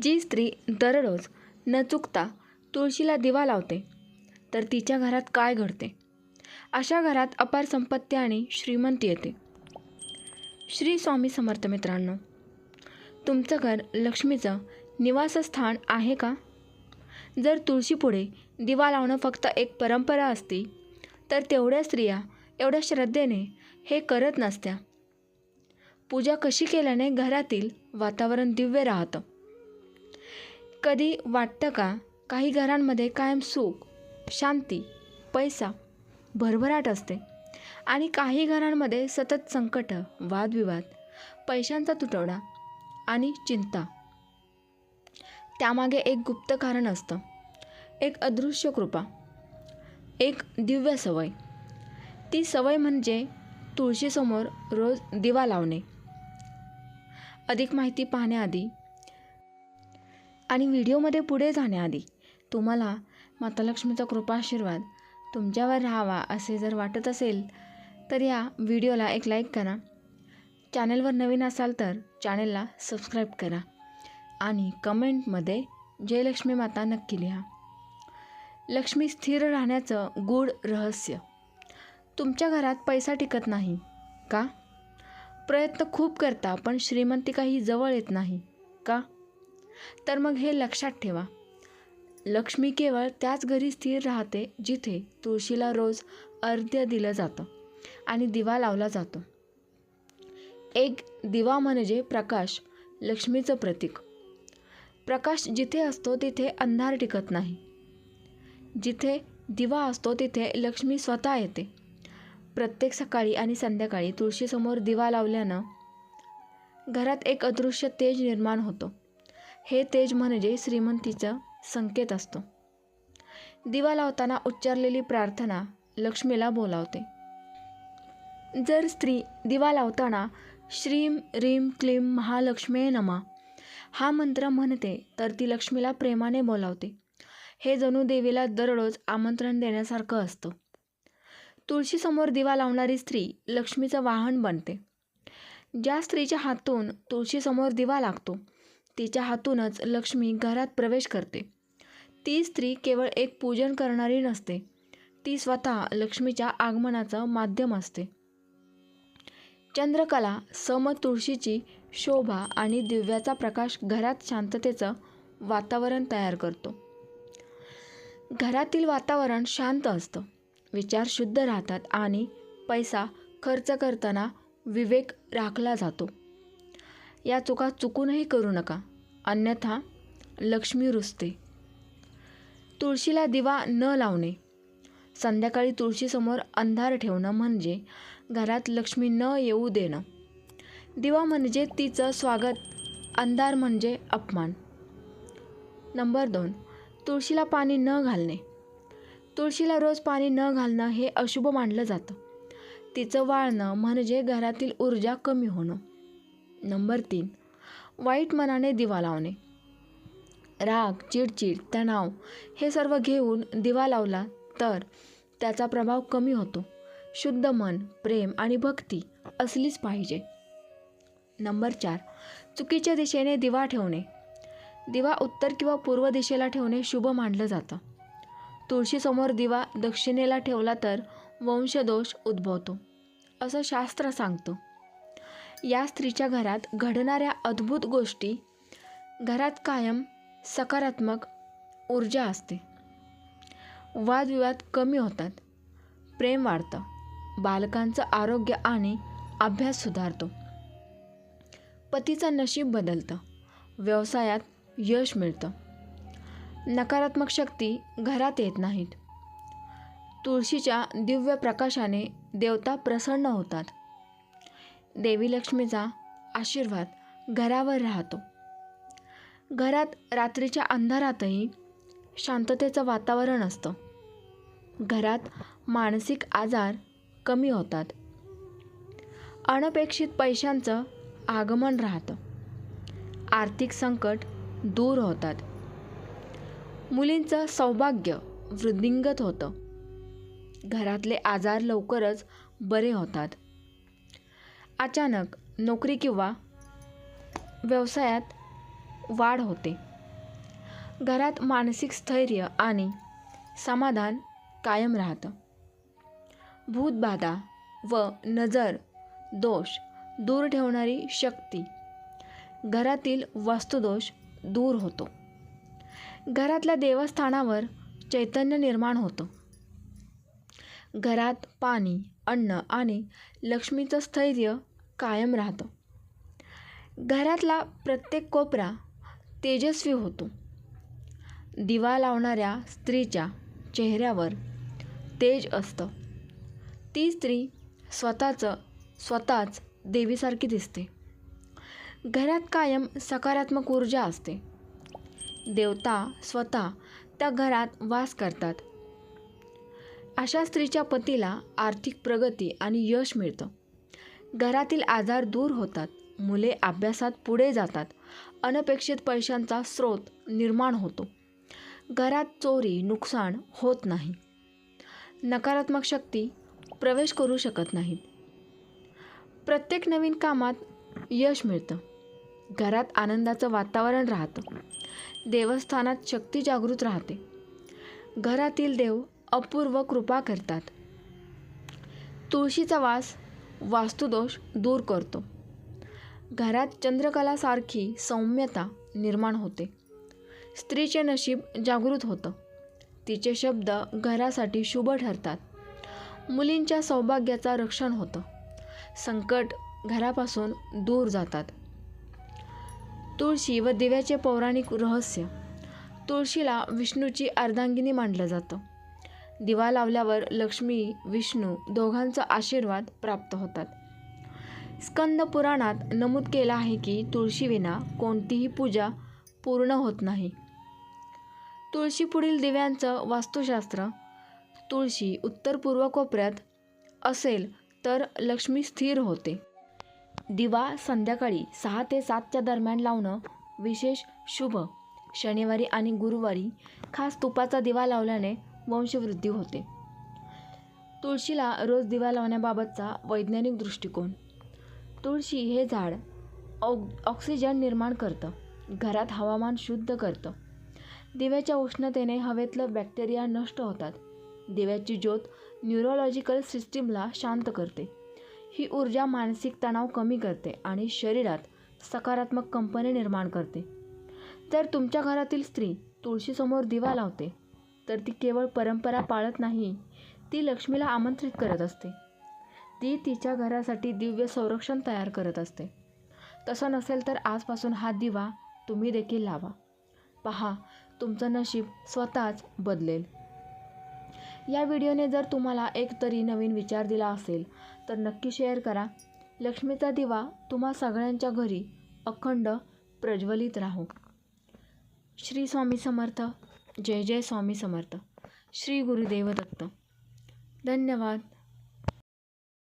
जी स्त्री दररोज न चुकता तुळशीला दिवा लावते तर तिच्या घरात काय घडते? अशा घरात अपार संपत्ती आणि श्रीमंती येते. श्री स्वामी समर्थ मित्रांनो तुमचं घर लक्ष्मीचं निवासस्थान आहे का? जर तुळशीपुढे दिवा लावणं फक्त एक परंपरा असती तर तेवढ्या स्त्रिया एवढ्या श्रद्धेने हे करत नसत्या. पूजा कशी केल्याने घरातील वातावरण दिव्य राहतं? कधी वाटतं का काही घरांमध्ये कायम सुख शांती पैसा भरभराट असते? आणि काही घरांमध्ये सतत संकट वादविवाद पैशांचा तुटवडा आणि चिंता. त्यामागे एक गुप्त कारण असतं. एक अदृश्य कृपा. एक दिव्य सवय. ती सवय म्हणजे तुळशीसमोर रोज दिवा लावणे. अधिक माहिती पाहण्याआधी आणि व्हिडिओमध्ये पुढे जाण्याआधी तुम्हाला माता लक्ष्मीचा कृपा आशीर्वाद तुमच्यावर राहावा असे जर वाटत असेल तर या व्हिडिओला एक लाईक करा. चॅनलवर नवीन असाल तर चॅनेलला सबस्क्राईब करा आणि कमेंटमध्ये जयलक्ष्मी माता नक्की लिहा. लक्ष्मी स्थिर राहण्याचं गूढ रहस्य. तुमच्या घरात पैसा टिकत नाही का? प्रयत्न खूप करता पण श्रीमंती काही जवळ येत नाही का? तर मग हे लक्षात ठेवा. लक्ष्मी केवळ त्याच घरी स्थिर राहते जिथे तुळशीला रोज अर्ध्य दिलं जातं आणि दिवा लावला जातो. एक दिवा म्हणजे प्रकाश लक्ष्मीचं प्रतीक. प्रकाश जिथे असतो तिथे अंधार टिकत नाही. जिथे दिवा असतो तिथे लक्ष्मी स्वतः येते. प्रत्येक सकाळी आणि संध्याकाळी तुळशीसमोर दिवा लावल्यानं घरात एक अदृश्य तेज निर्माण होतो. हे तेज म्हणजे श्रीमंतीचं संकेत असतो. दिवा लावताना उच्चारलेली प्रार्थना लक्ष्मीला बोलावते. जर स्त्री दिवा लावताना श्रीम रीम क्लीम महालक्ष्मी नमा हा मंत्र म्हणते तर ती लक्ष्मीला प्रेमाने बोलावते. हे जणू देवीला दररोज आमंत्रण देण्यासारखं असतं. तुळशीसमोर दिवा लावणारी स्त्री लक्ष्मीचं वाहन बनते. ज्या स्त्रीच्या हातून तुळशीसमोर दिवा लागतो तिच्या हातूनच लक्ष्मी घरात प्रवेश करते. ती स्त्री केवळ एक पूजन करणारी नसते. ती स्वतः लक्ष्मीच्या आगमनाचं माध्यम असते. चंद्रकला सम तुळशीची शोभा आणि दिव्याचा प्रकाश घरात शांततेचं वातावरण तयार करतो. घरातील वातावरण शांत असतं. विचार शुद्ध राहतात आणि पैसा खर्च करताना विवेक राखला जातो. या चुका चुकूनही करू नका. अन्यथा लक्ष्मी रुजते. तुळशीला दिवा न लावणे. संध्याकाळी तुळशीसमोर अंधार ठेवणं म्हणजे घरात लक्ष्मी न येऊ देणं. दिवा म्हणजे तिचं स्वागत अंधार म्हणजे अपमान. नंबर दोन तुळशीला पाणी न घालणे. तुळशीला रोज पाणी न घालणं हे अशुभ मानलं जातं. तिचं वाळणं म्हणजे घरातील ऊर्जा कमी होणं. नंबर तीन. वाईट मनाने दिवा लावणे. राग चिडचिड तणाव हे सर्व घेऊन दिवा लावला तर त्याचा प्रभाव कमी होतो. शुद्ध मन प्रेम आणि भक्ती असलीच पाहिजे. नंबर चार. चुकीच्या दिशेने दिवा ठेवणे. दिवा उत्तर किंवा पूर्व दिशेला ठेवणे शुभ मानलं जातं. तुळशीसमोर दिवा दक्षिणेला ठेवला तर वंशदोष उद्भवतो. असं शास्त्र सांगतं. या स्त्रीच्या घरात घडणाऱ्या अद्भुत गोष्टी घरात कायम सकारात्मक ऊर्जा असते. वादविवाद कमी होतात. प्रेम वाढतं. बालकांचं आरोग्य आणि अभ्यास सुधारतो. पतीचं नशीब बदलतं. व्यवसायात यश मिळतं. नकारात्मक शक्ती घरात येत नाहीत. तुळशीच्या दिव्य प्रकाशाने देवता प्रसन्न होतात. देवी लक्ष्मीचा आशीर्वाद घरावर राहतो. घरात रात्रीच्या अंधारातही शांततेचं वातावरण असतं. घरात मानसिक आजार कमी होतात. अनपेक्षित पैशांचं आगमन राहतं. आर्थिक संकट दूर होतात. मुलींचं सौभाग्य वृद्धिंगत होतं. घरातले आजार लवकरच बरे होतात. अचानक नोकरी किंवा व्यवसायात वाढ होते. घरात मानसिक स्थैर्य आणि समाधान कायम राहतं. भूतबाधा व नजर दोष दूर ठेवणारी शक्ती घरातील वास्तुदोष दूर होतो. घरातल्या देवस्थानावर चैतन्य निर्माण होतं. घरात पाणी अन्न आणि लक्ष्मीचं स्थैर्य कायम राहतं. घरातला प्रत्येक कोपरा तेजस्वी होतो. दिवा लावणाऱ्या स्त्रीच्या चेहऱ्यावर तेज असतं. ती स्त्री स्वतःचं स्वतःच देवीसारखी दिसते. घरात कायम सकारात्मक ऊर्जा असते. देवता स्वतः त्या घरात वास करतात. अशा स्त्रीच्या पतीला आर्थिक प्रगती आणि यश मिळतं. घरातील आजार दूर होतात. मुले अभ्यासात पुढे जातात. अनपेक्षित पैशांचा स्रोत निर्माण होतो. घरात चोरी नुकसान होत नाही. नकारात्मक शक्ती प्रवेश करू शकत नाहीत. प्रत्येक नवीन कामात यश मिळतं. घरात आनंदाचं वातावरण राहतं. देवस्थानात शक्ती जागृत राहते. घरातील देव अपूर्व कृपा करतात. तुळशीचा वास वास्तुदोष दूर करतो. घरात चंद्रकलासारखी सौम्यता निर्माण होते. स्त्रीचे नशीब जागृत होतं. तिचे शब्द घरासाठी शुभ ठरतात. मुलींच्या सौभाग्याचं रक्षण होतं. संकट घरापासून दूर जातात. तुळशी व दिव्याचे पौराणिक रहस्य. तुळशीला विष्णूची अर्धांगिनी मानलं जातं. दिवा लावल्यावर लक्ष्मी विष्णू दोघांचा आशीर्वाद प्राप्त होतात. स्कंद पुराणात नमूद केलं आहे की तुळशीविना कोणतीही पूजा पूर्ण होत नाही. तुळशीपुढील दिव्यांचं वास्तुशास्त्र तुळशी उत्तर पूर्व कोपऱ्यात असेल तर लक्ष्मी स्थिर होते. दिवा संध्याकाळी सहा ते सातच्या दरम्यान लावणं विशेष शुभ. शनिवारी आणि गुरुवारी खास तुपाचा दिवा लावल्याने वंशवृद्धी होते. तुळशीला रोज दिवा लावण्याबाबतचा वैज्ञानिक दृष्टिकोन. तुळशी हे झाड ऑक ऑक्सिजन निर्माण करतं. घरात हवामान शुद्ध करतं. दिव्याच्या उष्णतेने हवेतलं बॅक्टेरिया नष्ट होतात. दिव्याची ज्योत न्यूरोलॉजिकल सिस्टीमला शांत करते. ही ऊर्जा मानसिक तणाव कमी करते आणि शरीरात सकारात्मक कंपने निर्माण करते. जर तुमच्या घरातील स्त्री तुळशीसमोर दिवा लावते. तर ती केवळ परंपरा पाळत नाही ती लक्ष्मीला आमंत्रित करत असते. ती तिच्या घरासाठी दिव्य संरक्षण तयार करत असते. तसं नसेल तर आजपासून हा दिवा तुम्ही देखील लावा. पहा तुमचं नशीब स्वतःच बदलेल. या व्हिडिओने जर तुम्हाला एक तरी नवीन विचार दिला असेल तर नक्की शेअर करा. लक्ष्मीचा दिवा तुम्हा सगळ्यांच्या घरी अखंड प्रज्वलित राहो. श्री स्वामी समर्थ. जय जय स्वामी समर्थ. श्री गुरुदेव दत्त. धन्यवाद.